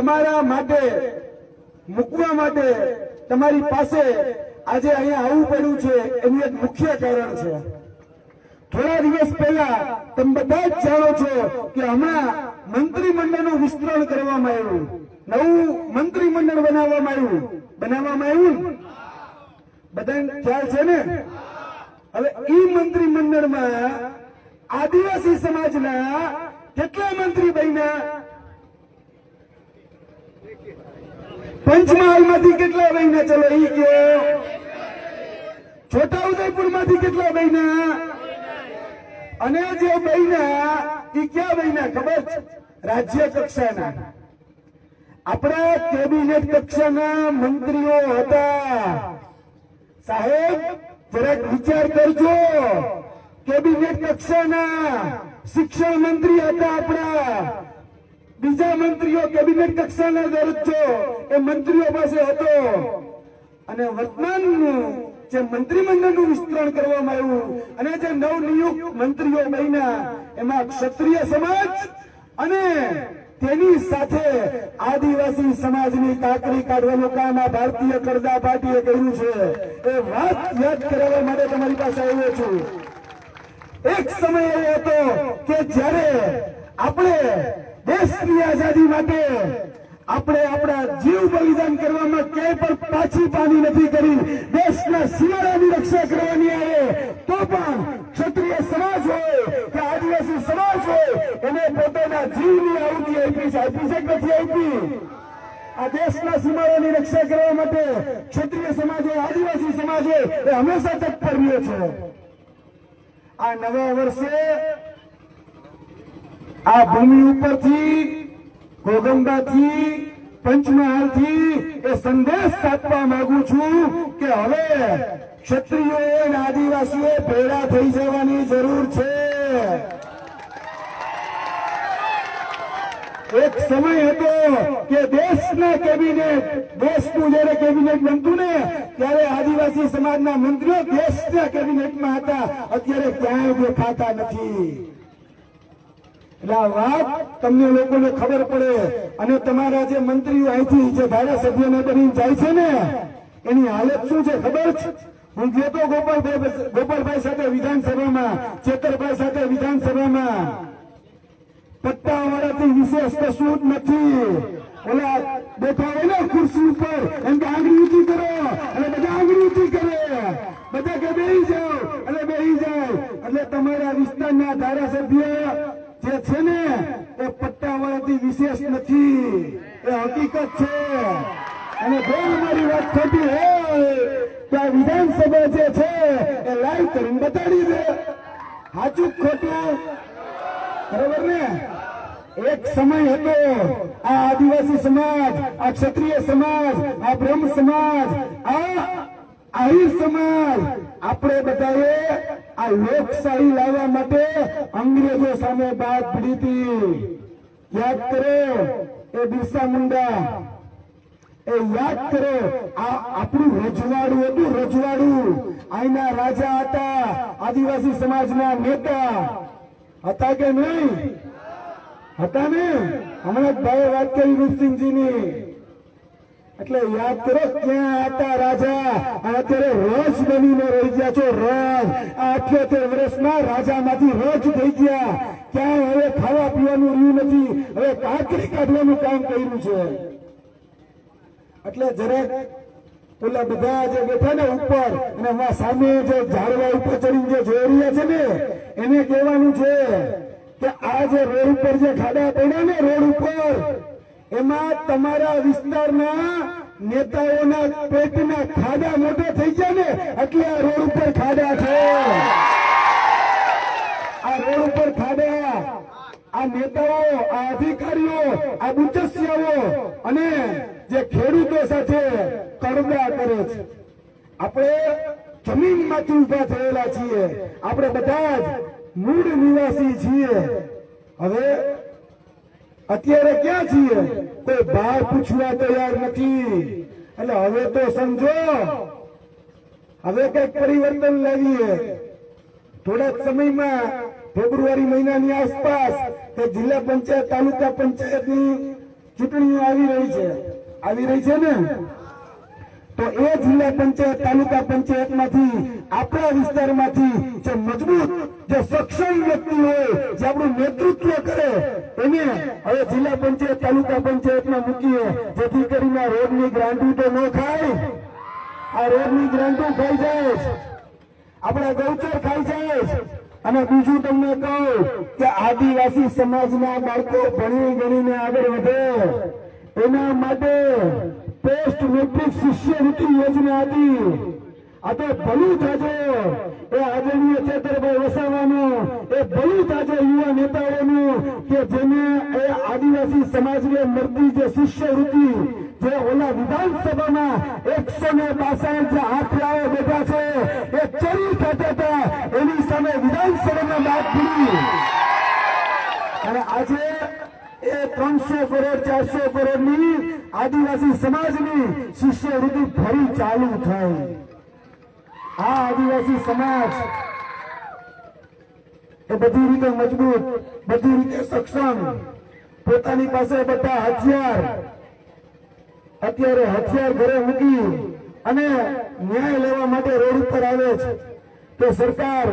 તમારા માટે, મૂકવા માટે, તમારી પાસે આજે અહીંયા આવવું પડ્યું છે, એનું એક મુખ્ય કારણ છે. થોડા દિવસ પહેલા તમે બધા જ જાણો છો કે હમણાં મંત્રીમંડળનું વિસ્તરણ કરવામાં આવ્યું. નવું મંત્રીમંડળ બનાવવામાં આવ્યું. બનાવવામાં આવ્યું? બધા બધાને ખ્યાલ છે ને? હવે ઈ મંત્રીમંડળમાં આદિવાસી સમાજના કેટલા મંત્રી બન્યા? પંચમહાલમાંથી કેટલા મહિના ચલો ઈ ગયો છોટા ઉદયપુરમાંથી કેટલા મહિના અને જે મહિના ઈ ક્યાં મહિના ખબર છે? રાજ્ય કક્ષાના. આપણા કેબિનેટ કક્ષાના મંત્રીઓ હતા. સાહેબ, જરાક વિચાર કરજો. કેબિનેટ કક્ષાના શિક્ષણ મંત્રી હતા આપણા. બીજા મંત્રીઓ કેબિનેટ કક્ષાના દરજ્જો એ મંત્રીઓ પાસે હતો. અને વર્તમાનનું જે મંત્રીમંડળનું વિસ્તરણ કરવામાં આવ્યું, અને જે નવનિયુક્ત મંત્રીઓ બન્યા, એમાં ક્ષત્રિય સમાજ અને તેની સાથે આદિવાસી સમાજની કાકરી કાઢવાનું કામ આ ભારતીય કરદા પાર્ટીએ કર્યું છે. એ વાત યાદ કરાવવા માટે તમારી પાસે આવ્યો છું. એક સમય એવો હતો કે જ્યારે આપણે દેશની આઝાદી માટે આપણે આપણા જીવ બલિદાન કરવામાં ક્યાંય પણ પાછી પાની નથી કરી. દેશના સીમાડાની રક્ષા કરવાની આવે તો પણ ક્ષત્રિય સમાજ હોય કે આદિવાસી સમાજ હોય, એને પોતાના જીવની આહુતિ આપી છે. આપી છે નથી આપી? આ દેશના સીમાઓની રક્ષા કરવા માટે ક્ષત્રિય સમાજ હોય, આદિવાસી સમાજ હોય, એ હંમેશા તત્પર રહ્યો છે. આ નવા વર્ષે આ ભૂમિ ઉપરથી ગોગંબાથી પંચમહાલથી એ સંદેશ સાધવા માંગુ છું કે હવે ક્ષત્રિયોએ અને આદિવાસીઓ ભેળા થઈ જવાની જરૂર છે. એક સમય હતો કે દેશના કેબિનેટ, દેશનું જયારે કેબિનેટ બનતું ને, ત્યારે આદિવાસી સમાજના મંત્રીઓ દેશના કેબિનેટમાં હતા. અત્યારે ક્યાંય દેખાતા નથી. એટલે આ વાત તમને લોકોને ખબર પડે અને તમારા જે મંત્રીઓ અહીંથી જે ધારાસભ્યોને બની જાય છે ને, એની હાલત શું છે ખબર છે? હું ગયો ગોપાલભાઈ ગોપાલભાઈ સાથે વિધાનસભામાં, ચેતરભાઈ સાથે વિધાનસભામાં. પત્તા વાળાથી વિશેષ કશું જ નથી ઓલા બેઠા હોય ને ખુરશી ઉપર, એમ કે આંગળી ઊંચી કરો, અને બધા આંગળી ઊંચી કરે. બધા કે બેહી જાઓ, અને બેહી જાય એટલે તમારા વિસ્તારના ધારાસભ્ય જે છે ને એ પટ્ટાવાળાથી વિશેષ નથી, એ હકીકત છે. અને જો મારી વાત ખોટી હોય, તો આ વિધાનસભા જે છે એ લાઈવ કરીને બતાડી દે. સાચું ખોટું? બરોબર ને? એક સમય હતો, આ આદિવાસી સમાજ, આ ક્ષત્રિય સમાજ, આ બ્રહ્મ સમાજ, આ આહિર સમાજ આપણે બધાએ આ લોકશાહી લાવવા માટે અંગ્રેજો સામે બાદ પડી યાદ કરો, એ બિરસા મુંડા. એ યાદ કરો, આ આપણું રજવાડું હતું રજવાડું. અહીંના રાજા હતા, આદિવાસી સમાજના નેતા. હતા કે નહીં? હતા ને? હમણાં જ ભાઈએ વાત કરી રૂપસિંહજીની એટલે યાદ કરો ક્યાં હતા રાજા? અત્યારે રોજ બનીને રહી ગયા છો આ અઠ્યોતેર વર્ષમાં રાજામાંથી રોજ થઈ ગયા. ક્યાંય હવે ખાવા પીવાનું રહ્યું નથી. હવે કાકરી કાઢવાનું કામ કર્યું છે. એટલે જરાક ઓલા બધા જે બેઠા ને ઉપર, અને એમાં સામે જે ઝાડવા ઉપર ચડીને જે જોઈ રહ્યા છે ને, એને કહેવાનું છે કે આ જે રોડ ઉપર જે ખાડા પડ્યા ને રોડ ઉપર એમાં તમારા વિસ્તારના નેતાઓના પેટના ખાડા મોટા થઈ ગયા ને, એટલે આ રોડ ઉપર ખાડા છે. આ રોડ ઉપર ખાડા. આ નેતાઓ, આ અધિકારીઓ, આ ઉચ્ચસ્યાઓ અને જે ખેડૂતો સાથે કરડા કરે છે. આપણે જમીનમાંથી ઊભા થયેલા છીએ. આપણે બધા જ મૂળ નિવાસી છીએ. હવે અત્યારે ક્યાં છીએ? કોઈ બહાર પૂછવા તૈયાર નથી. એટલે હવે તો સમજો. હવે કંઈક પરિવર્તન લાવીએ. થોડા સમયમાં ફેબ્રુઆરી મહિનાની આસપાસ કે જિલ્લા પંચાયત, તાલુકા પંચાયતની ચૂંટણીઓ આવી રહી છે. આવી રહી છે ને? તો એ જિલ્લા પંચાયત, તાલુકા પંચાયતમાંથી, આપણા વિસ્તારમાંથી જે મજબૂત, જે સક્ષમ વ્યક્તિ હોય, જે આપણું નેતૃત્વ કરે, એને હવે જિલ્લા પંચાયત, તાલુકા પંચાયતમાં મૂકીએ. જેથી કરીને રોડની ગ્રાન્ટુ તો ન ખાય. આ રોડની ગ્રાન્ટુ ખાઈ જાય. આપણા ગૌચર ખાઈ જાય. અને બીજું તમને કહું કે આદિવાસી સમાજના બાળકો ભણી ગણીને આગળ વધે. એના માટે પોસ્ટ મેટ્રિક શિષ્યવૃત્તિ યોજના હતી આજે ભલું થાજો એ આદરણીય ચેતરભાઈ વસાવાનું એ ભલું થાજો યુવા નેતાઓનું કે જેને એ આદિવાસી સમાજને મળતી જે શિષ્યવૃત્તિ જે ઓલા વિધાનસભામાં એકસો ને બાસઠ જે બેઠા છે એ ચરી થતા હતા એની સામે વિધાનસભામાં બાદ પડી અને આજે એ ત્રણસો કરોડ ચારસો કરોડની આદિવાસી સમાજની શિષ્યવૃત્તિ ફરી ચાલુ થઈ. આ આદિવાસી સમાજ એ બધી રીતે મજબૂત, બધી રીતે સક્ષમ. પોતાની પાસે બધા હથિયાર, અત્યારે હથિયાર ઘરે મૂકી અને ન્યાય લેવા માટે રોડ ઉપર આવે છે. તો સરકાર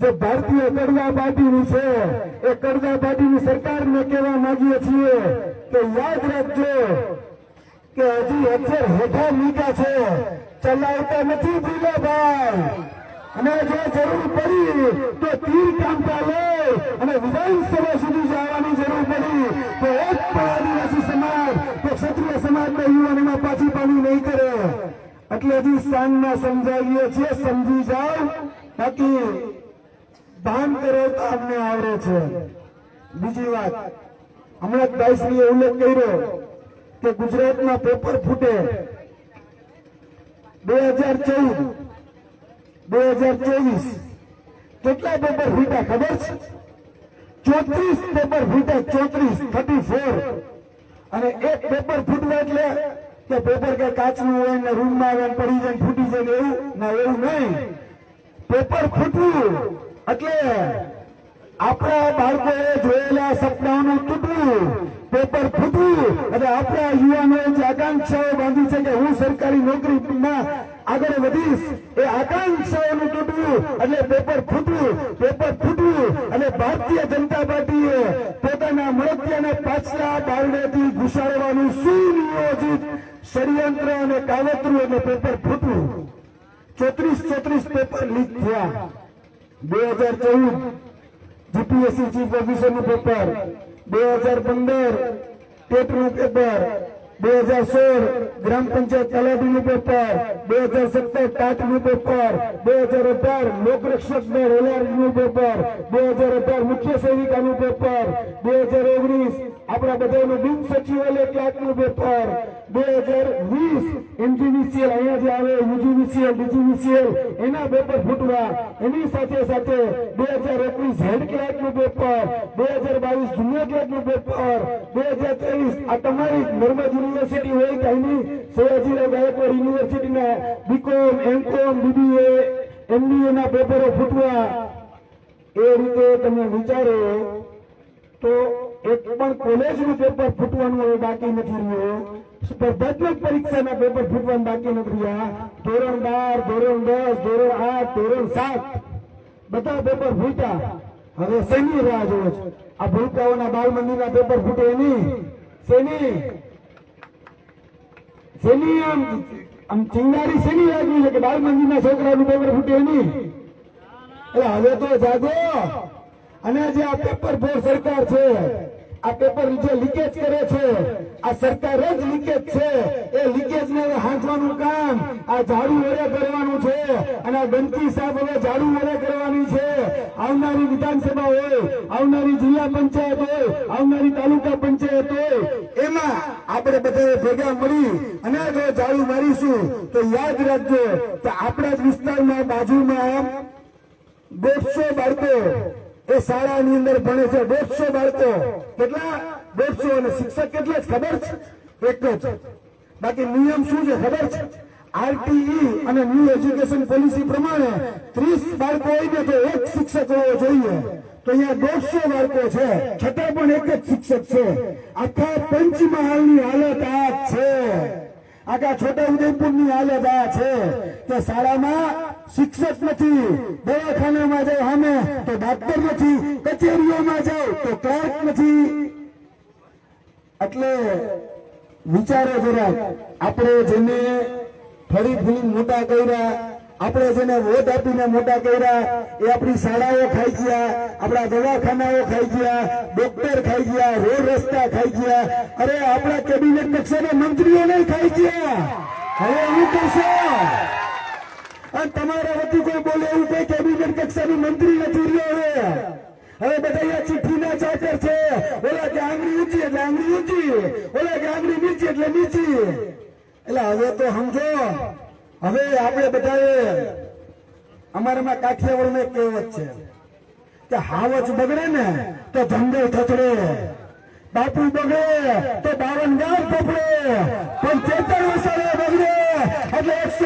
જે ભારતીય કડવા પાર્ટીની છે, એ કડવા પાર્ટીની સરકારને કહેવા માંગીએ છીએ કે યાદ રાખજો કે હજી અક્ષર હેઠા લીધા છે. ચલાવતા નથી ભીલાભાઈ. અને જો જરૂર પડી તો તીર કામતા લે અને વિધાનસભા સુધી જવાની જરૂર પડી. તો એક પણ આદિવાસી સમાજ, તો ક્ષત્રિય સમાજના યુવાનોમાં પાછી પાણી નહીં કરે. એટલે હજી સાંજના સમજાવીએ છીએ, સમજી જાઓ. બાકી ભાન કરો તો અમને આવડે છે. બીજી વાત, હમણાં જ દાઈશ્રીએ ઉલ્લેખ કર્યો. કે ગુજરાતમાં પેપર ફૂટે. બે હજાર ચૌદ બે હજાર ચોવીસ. કેટલા પેપર ફૂટ્યા ખબર છે? ચોત્રીસ પેપર ફૂટ્યા, ચોત્રીસ થર્ટી ફોર અને એક પેપર ફૂટવા એટલે કે પેપર કે કાચનું હોય ને રૂમમાં આવે પડી જાય ફૂટી જાય એવું? ના, એવું નહીં. પેપર ફૂટવું એટલે આપણા બાળકોએ જોયેલા સપનાઓનું તૂટવું પેપર ફૂટવું અને આપણા યુવાનોએ જે આકાંક્ષાઓ બાંધી છે કે હું સરકારી નોકરીમાં આગળ વધીશ, એ આકાંક્ષાઓનું તૂટવું એટલે પેપર ફૂટવું પેપર ફૂટવું અને ભારતીય જનતા પાર્ટીએ પોતાના મળતિયાને પાછલા બારણેથી ઘુસાડવાનું સુનિયોજિત ષડયંત્ર અને કાવતરું અને પેપર ફૂટવું ચોત્રીસ ચોત્રીસ પેપર લીક થયા. બે હજાર ચૌદ જીપીએસસી ચીફ ઓફિસરનું પેપર બે હજાર પંદર ટેટનું પેપર બે હજાર સોળ, ગ્રામ પંચાયત તલાટીનું પેપર બે હજાર સત્તર ટાટનું પેપર બે હજાર અઢાર, લોકરક્ષક દળ એલઆરનું પેપર બે હજાર અઢાર, મુખ્ય સેવિકાનું પેપર બે હજાર ઓગણીસ આપણા બધાનું બિન સચિવાલય ક્લાર્કનું પેપર. બે હજાર વીસ એમજીવીસીએલ, અહીંયા જે આવે, યુજીવીસીએલ, ડીજીવીસીએલ, એના પેપર ફૂટવા. એની સાથે સાથે બે હજાર એકવીસ હેડ ક્લાર્કનું પેપર, બે હજાર બાવીસ જુનિયર ક્લાર્કનું પેપર, બે હજાર ત્રેવીસ આ તમારી નર્મદ યુનિવર્સિટી હોય કે અહીંની સયાજીરાવ ગાયકવાડ યુનિવર્સિટીના બીકોમ એમકોમ બીબીએ એમબીએ ના પેપરો ફૂટવા. એ રીતે તમે વિચારો તો એક પણ કોલેજનું પેપર ફૂટવાનું બાકી નથી રહ્યું. સ્પર્ધાત્મક પરીક્ષાના પેપર ફૂટવાનું બાકી નથી રહ્યા. ધોરણ બાર, ધોરણ દસ, ધોરણ આઠ, ધોરણ સાત. બધા પેપર ફૂટ્યા. હવે શેની રાહ જોવે આ ભૂલકાઓના બાળ મંદિરના પેપર ફૂટે નહીં. શેની? શેની આમ આમ ચિંગારી શેની લાગી છે કે બાળ મંદિરના છોકરાનું પેપર ફૂટે નહીં? એટલે હવે તો જાગો. અને જે આ પેપર ફોર સરકાર છે. આ પેપર જે લીકેજ કરે છે, આ સરકાર જ લીકેજ છે. એ લીકેજ ને હાંચવાનું કામ. આ ઝાડુ વડે કરવાનું છે અને આ ગંદકી સાફ હવે ઝાડુ વડે કરવાની છે. આવનારી વિધાનસભા હોય, આવનારી જિલ્લા પંચાયત હોય, આવનારી તાલુકા પંચાયત હોય, એમાં આપણે બધા ભેગા મળી અને જો ઝાડુ મારીશું, તો યાદ રાખજો કે આપણા જ વિસ્તારમાં બાજુમાં દોઢસો બાળકો એ શાળાની અંદર ભણે છે. દોઢસો બાળકો. કેટલા? દોઢસો. અને શિક્ષક કેટલા ખબર છે? એક બાકી નિયમ શું છે? ખબર છે? આરટીઈ અને ન્યૂ એજ્યુકેશન પોલિસી પ્રમાણે ત્રીસ બાળકો હોય ને તો એક શિક્ષક હોવો જોઈએ. તો અહીંયા દોઢસો બાળકો છે. છતાં પણ એક જ શિક્ષક છે. આખા પંચમહાલની હાલત આ છે. આખા છોટા ઉદયપુરની હાલત આ છે. કે શાળામાં શિક્ષક નથી. દવાખાનામાં જાઓ અમે તો ડાક્ટર નથી. કચેરીઓમાં જાઓ, તો ક્લાર્ક નથી. એટલે વિચારો જરા આપણે જેને ફરી ફરી મોટા કર્યા, આપણે જેને વોટ આપીને મોટા કર્યા, એ આપણી શાળાઓ ખાઈ ગયા, આપણા દવાખાનાઓ ખાઈ ગયા ડોક્ટર ખાઈ ગયા, રોડ રસ્તા ખાઈ ગયા. અરે, આપણા કેબિનેટ કક્ષાના મંત્રીઓ નહીં ખાઈ ગયા. હવે એવું કરશો? અને તમારા વતી કોઈ બોલે એવું કઈ કેબિનેટ કક્ષાની મંત્રી નથી રહ્યો હવે. બધા અહીંયા ચિઠ્ઠીના ચાચર છે. ઓલા કે ઊંચી એટલે આંગળી ઊંચી. ઓલા કે નીચી એટલે નીચી. એટલે હવે તો સમજો. હવે આપણે બધાએ અમારામાં કાઠિયાવાડમાં એક કહેવત છે કે હાવજ બગડે ને તો જંગલ થથડે. બાપુ બગડે તો બાવન ગામ પકડે પણ ચેતન વસાવે બગડે. એટલે એકસો